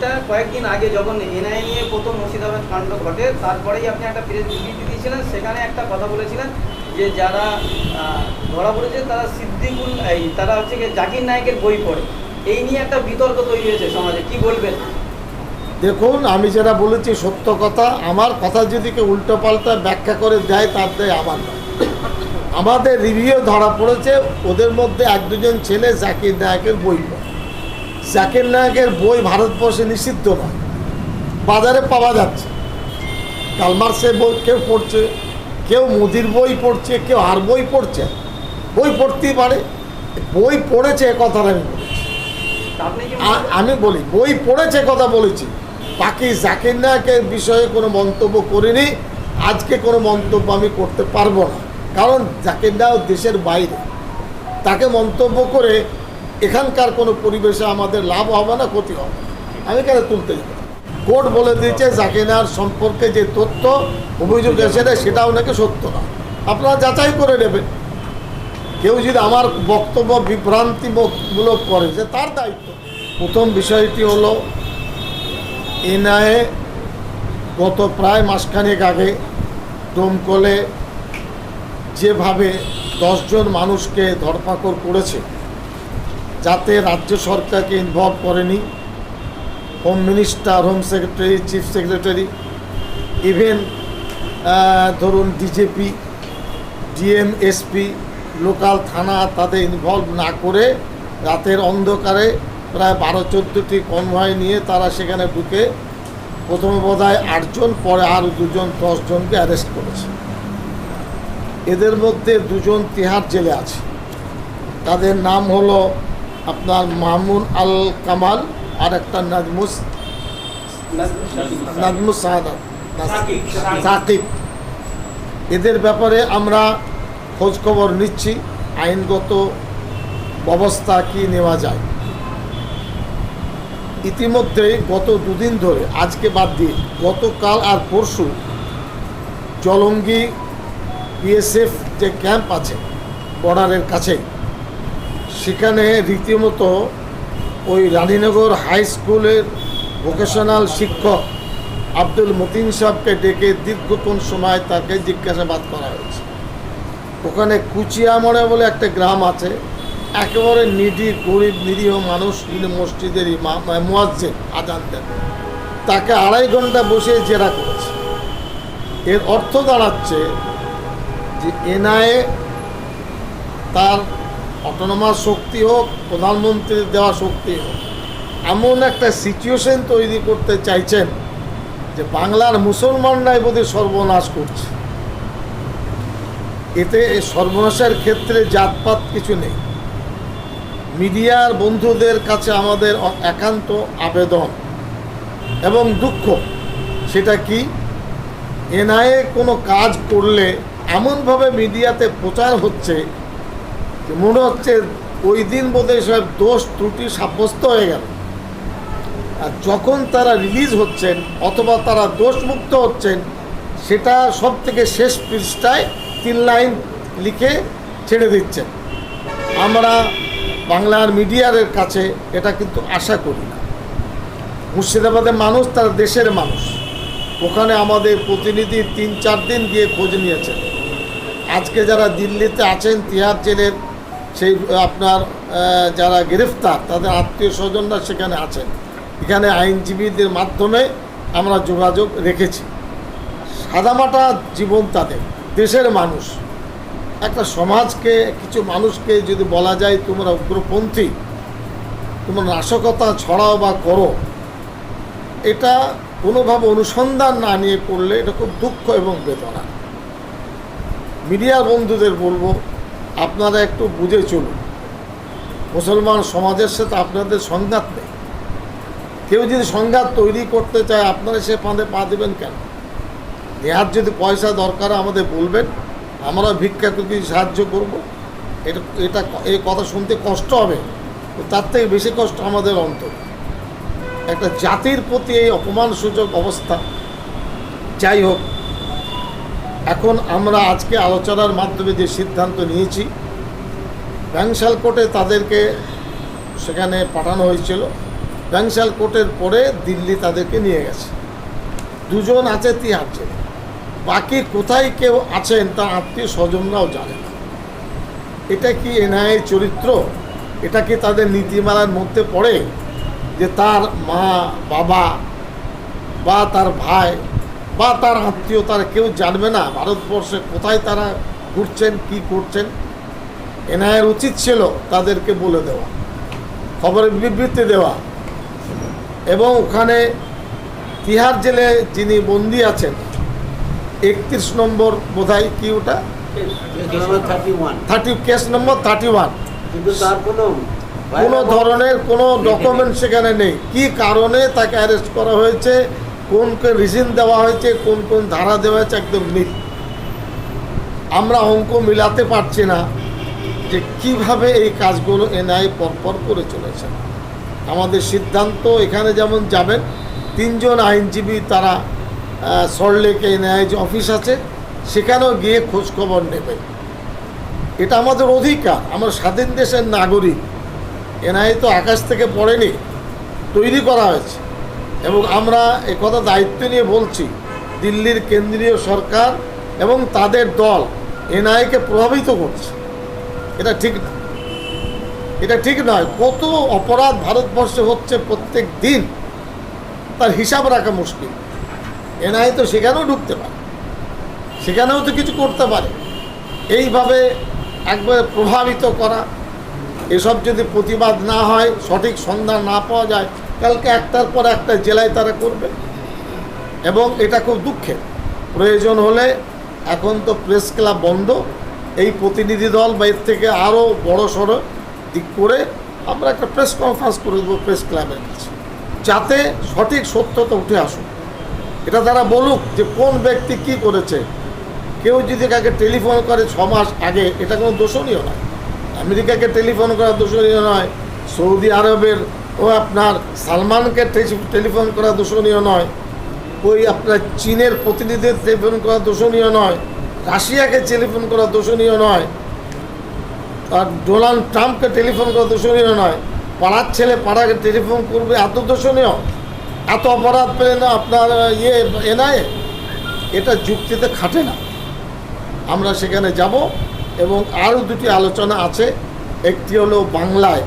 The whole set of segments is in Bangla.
এইটা কয়েকদিন আগে যখন এনআই নিয়ে প্রথম মুর্শিদাবাদ কাণ্ড ঘটে, তারপরেই আপনি একটা প্রেস বিবৃতি দিয়েছিলেন, সেখানে একটা কথা বলেছিলেন যে যারা ধরা পড়েছে তারা সিদ্দিকুল, এই, তারা হচ্ছে জাকির নায়কের বই পড়ে। এই নিয়ে একটা বিতর্ক তৈরি হয়েছে সমাজে, কি বলবেন? দেখুন, আমি যেটা বলেছি সত্য কথা, আমার কথা যদি কেউ উল্টো পাল্টা ব্যাখ্যা করে দেয়, তার দেয় আমার নয়। আমাদের রিভিউ ধরা পড়েছে, ওদের মধ্যে এক দুজন ছেলে জাকির নায়কের বই পড়ে। জাকির নায়কের বই ভারতবর্ষে নিষিদ্ধ নয়। বাজারে পাওয়া যাচ্ছে। কালমার্সের বই কেউ পড়ছে কেউ মুদির বই পড়ছে কেউ আর বই পড়ছে বই পড়তেই পারে। বই পড়েছে এ কথাটা আমি বলি তা আপনি কি আ- আমি বলি বই পড়েছে কথা বলেছি। বাকি জাকির নায়কের বিষয়ে কোনো মন্তব্য করিনি। আজকে কোনো মন্তব্য আমি করতে পারব না। কারণ জাকির নায়ক দেশের বাইরে। তাকে মন্তব্য করে এখানকার কোনো পরিবেশে আমাদের লাভ হবে না, ক্ষতি হবে আমি কেন তুলতে যাব? কোর্ট বলে দিয়েছে জাকির নায়ক সম্পর্কে যে তথ্য, অভিযোগ এসে এসেছে সেটাও নাকি সত্য না। আপনারা যাচাই করে নেবেন। কেউ যদি আমার বক্তব্য বিভ্রান্তিমূলক করে, যে তার দায়িত্ব। প্রথম বিষয়টি হলো, এনআইএ গত প্রায় মাসখানেক আগে দমকলে যেভাবে দশজন মানুষকে ধরপাকড় করেছে যাতে রাজ্য সরকারকে ইনভলভ করেনি। Home minister home secretary chief secretary even ধরুন ডিজেপি ডিএম এসপি লোকাল থানা তাদের ইনভলভ না করে রাতের অন্ধকারে প্রায় বারো চোদ্দোটি কনভয় নিয়ে তারা সেখানে ঢুকে প্রথমে বোধ হয় আটজন, পরে আর দুজন, দশজনকে অ্যারেস্ট করেছে। এদের মধ্যে দুজন তিহার জেলে আছে। তাদের নাম হলো আপনার মামুন আল কামাল আর একটা নাজমুস নাজমুস সাহাদাত সাকিব, এদের ব্যাপারে আমরা খোঁজখবর নিচ্ছি আইনগত ব্যবস্থা কি নেওয়া যায়। ইতিমধ্যে গত দুদিন ধরে আজকে বাদ দিয়ে গতকাল আর পরশু জলঙ্গি বিএসএফ যে ক্যাম্প আছে বর্ডারের কাছে সেখানে রীতিমতো ওই রানীনগর হাই স্কুলের ভোকেশনাল শিক্ষক আব্দুল মতিন সাহেবকে ডেকে দীর্ঘক্ষণ সময় তাকে জিজ্ঞাসাবাদ করা হয়েছে। ওখানে কুচিয়ামড়ে বলে একটা গ্রাম আছে, একেবারে নিডি, গরিব, নিরীহ মানুষ মসজিদের ইমাম মুয়াজ্জেন, আজান দেন। তাকে আড়াই ঘণ্টা বসে জেরা করেছে। এর অর্থ দাঁড়াচ্ছে যে এনআইএ তার অটোনমাস শক্তি হোক, প্রধানমন্ত্রীর দেওয়া শক্তি হোক, এমন একটা সিচুয়েশন তৈরি করতে চাইছেন যে বাংলার মুসলমানরাই বোধহয় সর্বনাশ করছে। এতে সর্বনাশের ক্ষেত্রে জাতপাত কিছু নেই। মিডিয়ার বন্ধুদের কাছে আমাদের একান্ত আবেদন এবং দুঃখ। সেটা কি? এনআইএ কোনো কাজ করলে এমনভাবে মিডিয়াতে প্রচার হচ্ছে মনে হচ্ছে ওই দিন বোধহয় সব দোষ, ত্রুটি সাব্যস্ত হয়ে গেল। আর যখন তারা রিলিজ হচ্ছেন, অথবা তারা দোষমুক্ত হচ্ছেন, সেটা সব থেকে শেষ পৃষ্ঠায় তিন লাইন লিখে ছেড়ে দিচ্ছেন। আমরা বাংলার মিডিয়ারের কাছে এটা কিন্তু আশা করি না। মুর্শিদাবাদের মানুষ তারা দেশের মানুষ। ওখানে আমাদের প্রতিনিধি তিন চার দিন গিয়ে খোঁজ নিয়েছেন। আজকে যারা দিল্লিতে আছেন, তিহার জেলের সেই, আপনার যারা গ্রেফতার, তাদের আত্মীয় স্বজনরা সেখানে আছেন। এখানে আইনজীবীদের মাধ্যমে আমরা যোগাযোগ রেখেছি। সাদামাটা জীবন তাদের, দেশের মানুষ। একটা সমাজকে, কিছু মানুষকে যদি বলা যায়, তোমরা উগ্রপন্থী, তোমরা নাশকতা ছড়াও বা করো, এটা কোনোভাবে অনুসন্ধান না নিয়ে করলে এটা খুব দুঃখ এবং বেদনা। মিডিয়ার বন্ধুদের বলব আপনারা একটু বুঝে চলুন। মুসলমান সমাজের সাথে আপনাদের সংঘাত নেই। কেউ যদি সংঘাত তৈরি করতে চায়, আপনারা সে ফাঁদে পা দেবেন কেন? নেহার যদি পয়সা দরকার, আমাদের বলবেন, আমরা ভিক্ষা করে সাহায্য করব। এটা এটা এই কথা শুনতে কষ্ট হবে। তার থেকে বেশি কষ্ট আমাদের অন্তর। একটা জাতির প্রতি এই অপমানসূচক অবস্থা। যাই হোক এখন আমরা আজকে আলোচনার মাধ্যমে যে সিদ্ধান্ত নিয়েছি, ব্যাংশাল কোর্টে তাদেরকে সেখানে পাঠানো হয়েছিল। ব্যাংশাল কোর্টের পরে দিল্লি তাদেরকে নিয়ে গেছে। দুজন আছে তিহার জেলে বাকি কোথায় কেউ আছেন তার আত্মীয় স্বজনরাও জানে না। এটা কি এনআইএ চরিত্র? এটা কি তাদের নীতিমালার মধ্যে পড়ে যে তার মা, বাবা বা তার ভাই বা তার আত্মীয় তারা কেউ জানবে না ভারতবর্ষে কোথায় তারা ঘুরছেন কি করছেন। এনআইয়ের উচিত ছিল তাদেরকে বলে দেওয়া খবরের বিবৃতি দেওয়া। এবং ওখানে তিহার জেলে যিনি বন্দি আছেন একত্রিশ নম্বর বোধহয় কি ওটা? Thirty case number thirty one কোনো ধরনের কোনো ডকুমেন্ট সেখানে নেই। কি কারণে তাকে অ্যারেস্ট করা হয়েছে? কোন কোন রিজন দেওয়া হয়েছে, কোন কোন ধারা দেওয়া হয়েছে একদম মিল আমরা অঙ্ক মিলাতে পারছি না যে কীভাবে এই কাজগুলো এনআই পরপর করে চলেছে। আমাদের সিদ্ধান্ত এখানে যেমন যাবেন, তিনজন আইনজীবী তারা সল্টলেকে এনআই যে অফিস আছে, সেখানেও গিয়ে খোঁজখবর নেবেন। এটা আমাদের অধিকার, আমরা স্বাধীন দেশের নাগরিক। এনআই তো আকাশ থেকে পড়েনি, তৈরি করা হয়েছে। এবং আমরা একথা দায়িত্ব নিয়ে বলছি, দিল্লির কেন্দ্রীয় সরকার এবং তাদের দল এনআইকে প্রভাবিত করছে। এটা ঠিক এটা ঠিক নয়, কত অপরাধ ভারতবর্ষে হচ্ছে প্রত্যেক দিন, তার হিসাব রাখা মুশকিল। এনআই তো সেখানেও ঢুকতে পারে, সেখানেও তো কিছু করতে পারে। এইভাবে একবারে প্রভাবিত করা, এসব যদি প্রতিবাদ না হয়, সঠিক সন্ধান না পাওয়া যায় কালকে একটার পর একটা জেলায় তারা করবে। এবং এটা খুব দুঃখের। প্রয়োজন হলে এখন তো প্রেস ক্লাব বন্ধ। এই প্রতিনিধি দল বা এর থেকে আরও বড় সড়ো দিক করে আমরা একটা প্রেস কনফারেন্স করে দেবো প্রেস ক্লাবের কাছে। যাতে সঠিক সত্যতা উঠে আসুক। এটা তারা বলুক যে কোন ব্যক্তি কি করেছে। কেউ যদি কাকে টেলিফোন করে ছ মাস আগে, এটা কোনো দোষণীয় নয়। আমেরিকাকে টেলিফোন করা দোষণীয় নয়, সৌদি আরবের ও আপনার সালমানকে টেলিফোন করা দূষণীয় নয়। ওই আপনার চীনের প্রতিনিধিদের টেলিফোন করা দোষণীয় নয়। রাশিয়াকে টেলিফোন করা দোষণীয় নয়। আর ডোনাল্ড ট্রাম্পকে টেলিফোন করা দোষণীয় নয়। পাড়ার ছেলে পাড়াকে টেলিফোন করবে, এত দোষণীয়? এত অপরাধ পেলে না আপনার ইয়ে এনআইএ? এটা যুক্তিতে খাটে না। আমরা সেখানে যাব এবং আরও দুটি আলোচনা আছে। একটি হলো বাংলায়।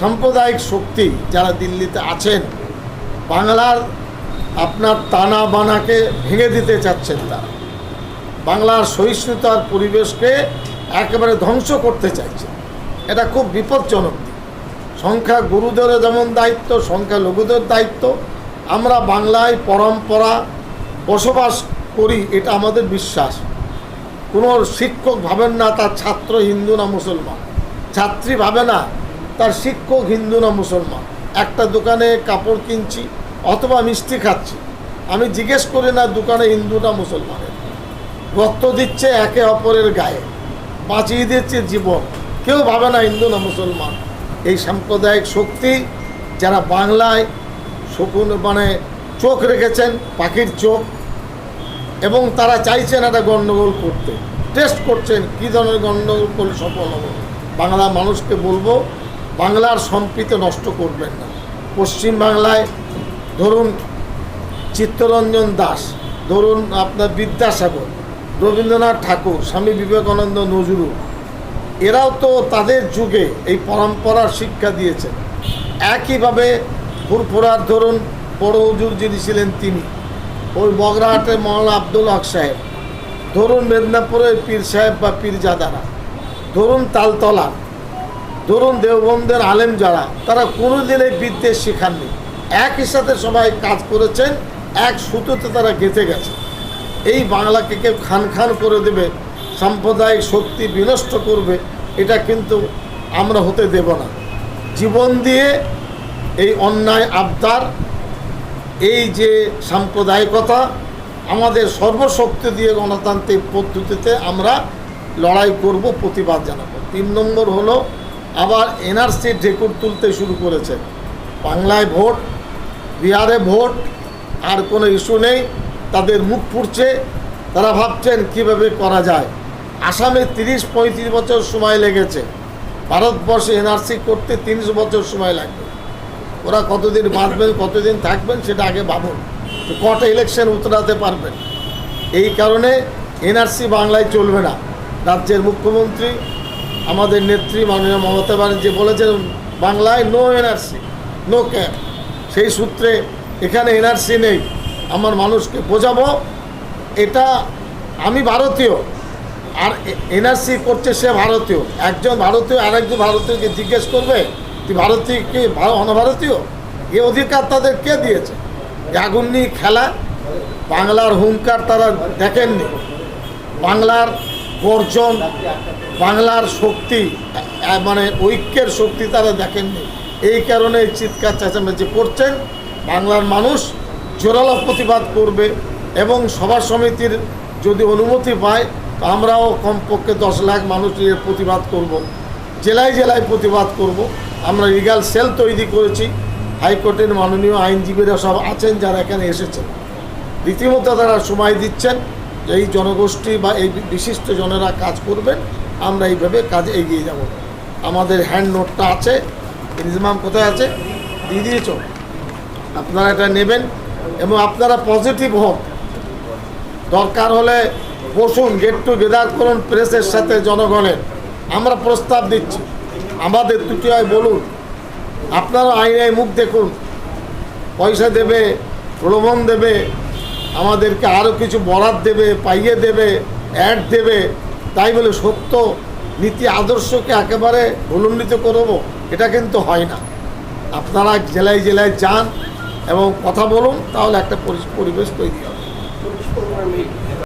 সাম্প্রদায়িক শক্তি যারা দিল্লিতে আছেন, বাংলার আপনার টানা বানাকে ভেঙে দিতে চাচ্ছেন তারা বাংলার সহিষ্ণুতার পরিবেশকে একেবারে ধ্বংস করতে চাইছে এটা খুব বিপজ্জনক দিক। সংখ্যা গুরুদের যেমন দায়িত্ব, সংখ্যা লঘুদের দায়িত্ব। আমরা বাংলায় পরম্পরা বসবাস করি, এটা আমাদের বিশ্বাস। কোনো শিক্ষক ভাবেন না, তার ছাত্র হিন্দু না মুসলমান। ছাত্রী ভাবে না তার শিক্ষক হিন্দু না মুসলমান। একটা দোকানে কাপড় কিনছি অথবা মিষ্টি খাচ্ছি। আমি জিজ্ঞেস করি, না, দোকানে হিন্দু না মুসলমানের রক্ত দিচ্ছে একে অপরের গায়ে। বাঁচিয়ে দিচ্ছে জীবন। কেউ ভাবে না হিন্দু না মুসলমান। এই সাম্প্রদায়িক শক্তি যারা বাংলায় শকুন মানে চোখ রেখেছেন, পাখির চোখ, এবং তারা চাইছেন একটা গণ্ডগোল করতে। টেস্ট করছেন, কী ধরনের গণ্ডগোল করলে সফল হবে? বাংলা মানুষকে বলব বাংলার সম্প্রীতি নষ্ট করবেন না। পশ্চিম বাংলায় ধরুন চিত্তরঞ্জন দাস, ধরুন আপনার বিদ্যাসাগর, রবীন্দ্রনাথ ঠাকুর, স্বামী বিবেকানন্দ নজরুল, এরাও তো তাদের যুগে এই পরম্পরার শিক্ষা দিয়েছেন। একইভাবে ফুরফুরার ধরুন বড় হুজুর যিনি ছিলেন তিনি, ওই বগরাহাটের মৌলানা আব্দুল হক সাহেব, ধরুন মেদিনীপুরের পীর সাহেব বা পীরজাদারা, ধরুন তালতলা ধরুন দেওবন্দের আলেম যারা, তারা কোনোদিন এই বিদ্বেষ শেখাননি। একই সাথে সবাই কাজ করেছেন, এক সুতোতে তারা গেঁথে গেছে। এই বাংলাকে কেউ খান খান করে দেবে, সাম্প্রদায়িক শক্তি বিনষ্ট করবে, এটা কিন্তু আমরা হতে দেব না। জীবন দিয়ে এই অন্যায় আবদার, এই যে সাম্প্রদায়িকতা, আমাদের সর্বশক্তি দিয়ে গণতান্ত্রিক পদ্ধতিতে আমরা লড়াই করব, প্রতিবাদ জানাব। তিন নম্বর হলো আবার এনআরসি ঢেকুর তুলতে শুরু করেছে। বাংলায় ভোট, বিহারে ভোট, আর কোনো ইস্যু নেই, তাদের মুখ ফুটছে তারা ভাবছেন কীভাবে করা যায়। আসামে তিরিশ, পঁয়ত্রিশ বছর সময় লেগেছে। ভারতবর্ষে এনআরসি করতে তিরিশ বছর সময় লাগবে। ওরা কতদিন বাঁচবেন, কতদিন থাকবেন, সেটা আগে ভাবুন। কটা ইলেকশন উতরাতে পারবেন। এই কারণে এনআরসি বাংলায় চলবে না। রাজ্যের মুখ্যমন্ত্রী আমাদের নেত্রী মাননীয় মমতা ব্যানার্জি বলেছেন, বাংলায় নো এনআরসি নো ক্যাম্প সেই সূত্রে এখানে এনআরসি নেই। আমার মানুষকে বোঝাবো, এটা আমি ভারতীয়, আর এনআরসি করছে সে ভারতীয়। একজন ভারতীয়, আরেকজন ভারতীয়কে জিজ্ঞেস করবে, তুই ভারতীয় কি অনভারতীয়? এ অধিকার তাদের কে দিয়েছে? আগুন নিয়ে খেলা, বাংলার হুঙ্কার তারা দেখেননি। বাংলার গর্জন বাংলার শক্তি মানে ঐক্যের শক্তি তারা দেখেননি। এই কারণে এই চিৎকার চেঁচামেচি করছেন। বাংলার মানুষ জোরালো প্রতিবাদ করবে এবং সভা সমিতির যদি অনুমতি পায়, তো আমরাও কমপক্ষে দশ লাখ মানুষ নিয়ে প্রতিবাদ করব। জেলায় জেলায় প্রতিবাদ করব। আমরা লিগাল সেল তৈরি করেছি। হাইকোর্টের মাননীয় আইনজীবীরা সব আছেন যারা এখানে এসেছেন। রীতিমতো তারা সময় দিচ্ছেন এই জনগোষ্ঠী বা এই বিশিষ্ট জনেরা কাজ করবেন। আমরা এইভাবে কাজে এগিয়ে যাব। আমাদের হ্যান্ড নোটটা আছে। ইনজিমাম কোথায় আছে? দিয়ে দিয়েছ? আপনারা এটা নেবেন এবং আপনারা পজিটিভ হন। দরকার হলে বসুন গেট টু গেদার করুন প্রেসের সাথে জনগণের। আমরা প্রস্তাব দিচ্ছি। আমাদের দুটি হয় বলুন। আপনারা আইনায় মুখ দেখুন। পয়সা দেবে, প্রলোভন দেবে, আমাদেরকে আরও কিছু বরাদ দেবে, পাইয়ে দেবে অ্যাড দেবে। তাই বলে সত্য নীতি আদর্শকে একেবারে অনুমিত করব, এটা কিন্তু হয় না। আপনারা জেলায় জেলায় যান এবং কথা বলুন, তাহলে একটা পরি- পরিবেশ তৈরি হবে।